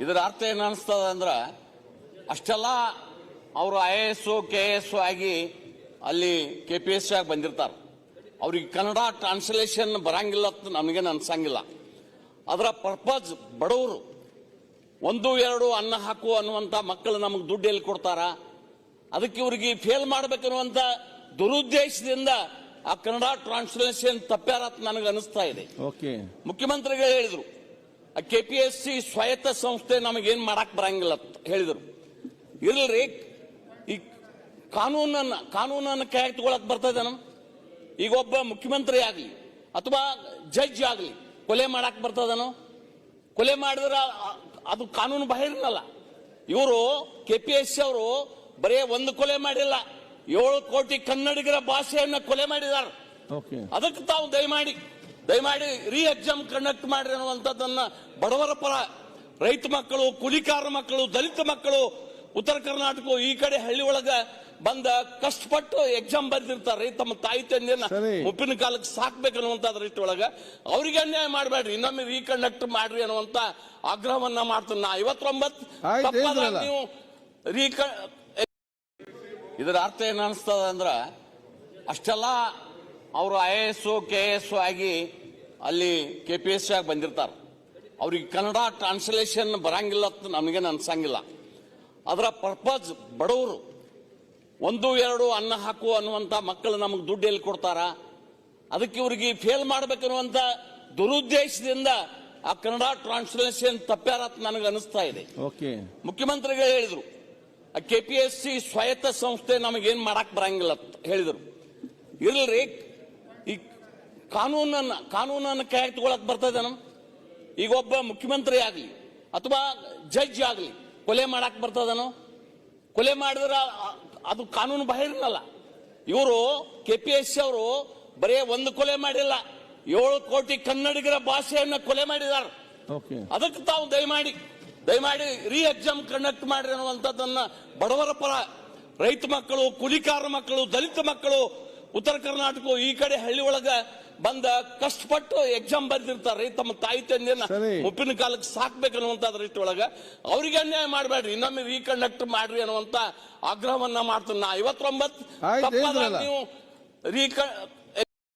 ಇದರ ಅರ್ಥ ಏನು ಅನಿಸ್ತದ ಅಂದ್ರೆ ಅಷ್ಟೆಲ್ಲ ಅವರು I A S K S ಆಗಿ ಅಲ್ಲಿ ಕೆ ಪಿ ಎಸ್ ಆಗಿ ಬಂದಿರ್ತಾರೆ. ಅವ್ರಿಗೆ ಕನ್ನಡ ಟ್ರಾನ್ಸ್ಲೇಷನ್ ಬರಂಗಿಲ್ಲ ಅಂತ ನಮಗೇನು ಅನ್ಸಂಗಿಲ್ಲ. ಅದರ ಪರ್ಪಸ್ ಬಡವರು ಒಂದು ಎರಡು ಅನ್ನ ಹಾಕು ಅನ್ನುವಂಥ ಮಕ್ಕಳು ನಮಗೆ ದುಡ್ಡು ಎಲ್ಲಿ ಕೊಡ್ತಾರ? ಅದಕ್ಕೆ ಇವ್ರಿಗೆ ಫೇಲ್ ಮಾಡ್ಬೇಕನ್ನುವಂಥ ದುರುದ್ದೇಶದಿಂದ ಆ ಕನ್ನಡ ಟ್ರಾನ್ಸ್ಲೇಷನ್ ತಪ್ಪ್ಯಾರ ಅಂತ ನನಗೆ ಅನಿಸ್ತಾ ಇದೆ. ಓಕೆ ಮುಖ್ಯಮಂತ್ರಿಗಳು ಹೇಳಿದ್ರು ಕೆ ಪಿ ಎಸ್ ಸಿ ಸ್ವಾಯತ್ತ ಸಂಸ್ಥೆ ನಮಗೇನು ಮಾಡಕ್ ಬರಂಗಿಲ್ಲ ಅಂತ ಹೇಳಿದ್ರು. ಇರ್ಲಿ ಈ ಕಾನೂನನ್ನ ಕಾನೂನನ್ನ ಕೈ ತಗೊಳಕ್ ಬರ್ತದೆ ನಮ್ ಈಗ ಒಬ್ಬ ಮುಖ್ಯಮಂತ್ರಿ ಆಗ್ಲಿ ಅಥವಾ ಜಡ್ಜ್ ಆಗ್ಲಿ ಕೊಲೆ ಮಾಡಕ್ ಬರ್ತದನೋ ಕೊಲೆ ಮಾಡಿದ್ರೆ ಅದು ಕಾನೂನು ಬಾಹಿರನಲ್ಲ. ಇವರು ಕೆ ಪಿ ಎಸ್ ಸಿ ಅವರು ಬರೇ ಒಂದು ಕೊಲೆ ಮಾಡಿಲ್ಲ ಏಳು ಕೋಟಿ ಕನ್ನಡಿಗರ ಭಾಷೆಯನ್ನ ಕೊಲೆ ಮಾಡಿದ್ದಾರೆ ಅದಕ್ಕೆ ತಾವು ದಯಮಾಡಿ ದಯಮಾಡಿ ರೀ ಎಕ್ಸಾಮ್ ಕಂಡಕ್ಟ್ ಮಾಡ್ರಿ ಅನ್ನುವಂಥದ್ದನ್ನ ಬಡವರ ಪರ ರೈತ ಮಕ್ಕಳು ಕೂಲಿಕಾರ ಮಕ್ಕಳು ದಲಿತ ಮಕ್ಕಳು ಉತ್ತರ ಕರ್ನಾಟಕ ಈ ಕಡೆ ಹಳ್ಳಿ ಒಳಗ ಬಂದ ಕಷ್ಟಪಟ್ಟು ಎಕ್ಸಾಮ್ ಬರ್ದಿರ್ತಾರೆ. ತಮ್ಮ ತಾಯಿ ತಂದೆಯನ್ನ ಕಾಲಕ್ಕೆ ಮುಪ್ಪಿನ ಕಾಲಕ್ಕೆ ರೀತಿ ಒಳಗ ಅವರಿಗೆ ಅನ್ಯಾಯ ಮಾಡಬೇಡ್ರಿ. ಇನ್ನೊಮ್ಮೆ ರೀಕಂಡಕ್ಟ್ ಮಾಡ್ರಿ ಅನ್ನುವಂತ ಆಗ್ರಹವನ್ನ ಮಾಡ್ತೀನಿ ನಾ. ಐವತ್ತೊಂಬತ್ತು ನೀವು ರೀಕ ಇದರ ಅರ್ಥ ಏನ್ ಅನಿಸ್ತದ ಅಂದ್ರ ಅಷ್ಟೆಲ್ಲ ಅವರು I A S K S ಆಗಿ ಅಲ್ಲಿ ಕೆ ಪಿ ಎಸ್ ಆಗಿ ಬಂದಿರ್ತಾರೆ. ಅವ್ರಿಗೆ ಕನ್ನಡ ಟ್ರಾನ್ಸ್ಲೇಷನ್ ಬರಂಗಿಲ್ಲ ಅಂತ ನಮಗೇನು ಅನ್ಸಂಗಿಲ್ಲ ಅದರ ಪರ್ಪಸ್ ಬಡವರು ಒಂದು ಎರಡು ಅನ್ನ ಹಾಕು ಅನ್ನುವಂಥ ಮಕ್ಕಳು ನಮಗೆ ದುಡ್ಡು ಎಲ್ಲಿ ಕೊಡ್ತಾರ? ಅದಕ್ಕೆ ಇವ್ರಿಗೆ ಫೇಲ್ ಮಾಡ್ಬೇಕನ್ನುವಂಥ ದುರುದ್ದೇಶದಿಂದ ಆ ಕನ್ನಡ ಟ್ರಾನ್ಸ್ಲೇಷನ್ ತಪ್ಪ್ಯಾರ ಅಂತ ನನಗೆ ಅನಿಸ್ತಾ ಇದೆ. ಓಕೆ ಮುಖ್ಯಮಂತ್ರಿಗಳು ಹೇಳಿದ್ರು ಕೆ ಪಿ ಎಸ್ ಸಿ ಸ್ವಾಯತ್ತ ಸಂಸ್ಥೆ ನಮಗೇನು ಮಾಡಕ್ ಬರಂಗಿಲ್ಲ ಅಂತ ಹೇಳಿದ್ರು. ಇರ್ಲಿ ಈ ಕಾನೂನನ್ನ ಕಾನೂನನ್ನ ಕೈ ತಗೊಳಕ್ ಬರ್ತದೆ ನಮ್ ಈಗ ಒಬ್ಬ ಮುಖ್ಯಮಂತ್ರಿ ಆಗ್ಲಿ ಅಥವಾ ಜಡ್ಜ್ ಆಗ್ಲಿ ಕೊಲೆ ಮಾಡಕ್ ಬರ್ತದನು ಕೊಲೆ ಮಾಡಿದ್ರೆ ಅದು ಕಾನೂನು ಬಾಹಿರನಲ್ಲ ಇವರು ಕೆ ಪಿ ಎಸ್ ಸಿ ಅವರು ಬರೇ ಒಂದು ಕೊಲೆ ಮಾಡಿಲ್ಲ ಏಳು ಕೋಟಿ ಕನ್ನಡಿಗರ ಭಾಷೆಯನ್ನ ಕೊಲೆ ಮಾಡಿದ್ದಾರೆ ಅದಕ್ಕೆ ತಾವು ದಯಮಾಡಿ ದಯಮಾಡಿ ರೀ ಎಕ್ಸಾಮ್ ಕಂಡಕ್ಟ್ ಮಾಡ್ರಿ ಅನ್ನುವಂಥದ್ದನ್ನ ಬಡವರ ಪರ ರೈತ ಮಕ್ಕಳು ಕೂಲಿಕಾರ ಮಕ್ಕಳು ದಲಿತ ಮಕ್ಕಳು ಉತ್ತರ ಕರ್ನಾಟಕ ಈ ಕಡೆ ಹಳ್ಳಿ ಒಳಗ ಬಂದ ಕಷ್ಟಪಟ್ಟು ಎಕ್ಸಾಮ್ ಬರ್ದಿರ್ತಾರೆ. ತಮ್ಮ ತಾಯಿ ತಂದೆಯನ್ನ ಉಪ್ಪಿನ ಮುಪ್ಪಿನ ಕಾಲಕ್ಕೆ ಸಾಕ್ಬೇಕನ್ನುವಂತ ಒಳಗ. ಅವ್ರಿಗೆ ಅನ್ಯಾಯ ಮಾಡಬೇಡ್ರಿ. ಇನ್ನೊಮ್ಮೆ ರೀಕಂಡಕ್ಟ್ ಮಾಡ್ರಿ ಅನ್ನುವಂತ ಆಗ್ರಹವನ್ನ ಮಾಡ್ತೀನಿ ನಾ. ಐವತ್ತೊಂಬತ್ತು ನೀವು ರೀಕ